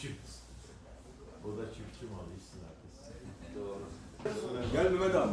çiftçimiz. O da çiftçi malı işsin arkası. Gel Mehmet abi.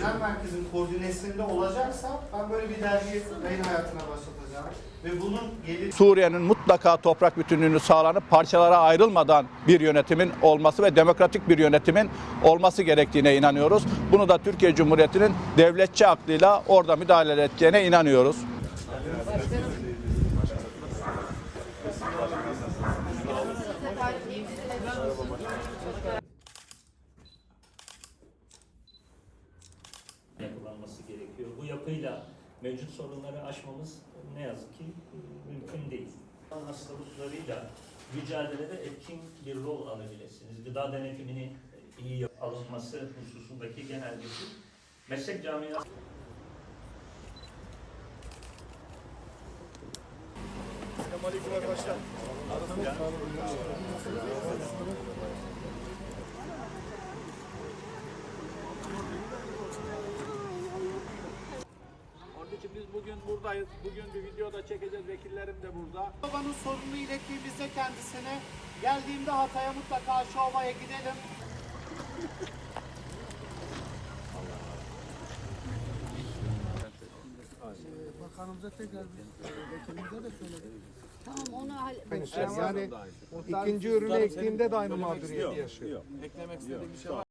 Genel merkezin koordinesinde olacaksa ben böyle bir dergi yayın hayatına başlatacağım. Ve bunun gelir Suriye'nin mutlaka toprak bütünlüğünü sağlanıp parçalara ayrılmadan bir yönetimin olması ve demokratik bir yönetimin olması gerektiğine inanıyoruz. Bunu da Türkiye Cumhuriyeti'nin devletçi aklıyla orada müdahale edeceğine inanıyoruz. Yapılanması gerekiyor. Bu yapıyla mevcut sorunları aşmamız ne yazık ki e, mümkün değil. Hastalıklarıyla mücadelede etkin bir rol alabilirsiniz. Gıda denetimini iyi alınması hususundaki genel bir meslek camiası Onun için biz bugün buradayız. Bugün bir video da çekeceğiz. Vekillerim de burada. babanın sorununu ilettiğimizde kendisine geldiğimde Hatay'a mutlaka şu ovaya gidelim. Bakanımıza tekrar biz vekilimize de söyledik. Tamam onu hall- Yani ikinci ürünü ektiğinde de aynı mağduriyeti yaşıyor. Eklemek istediğim bir şey var.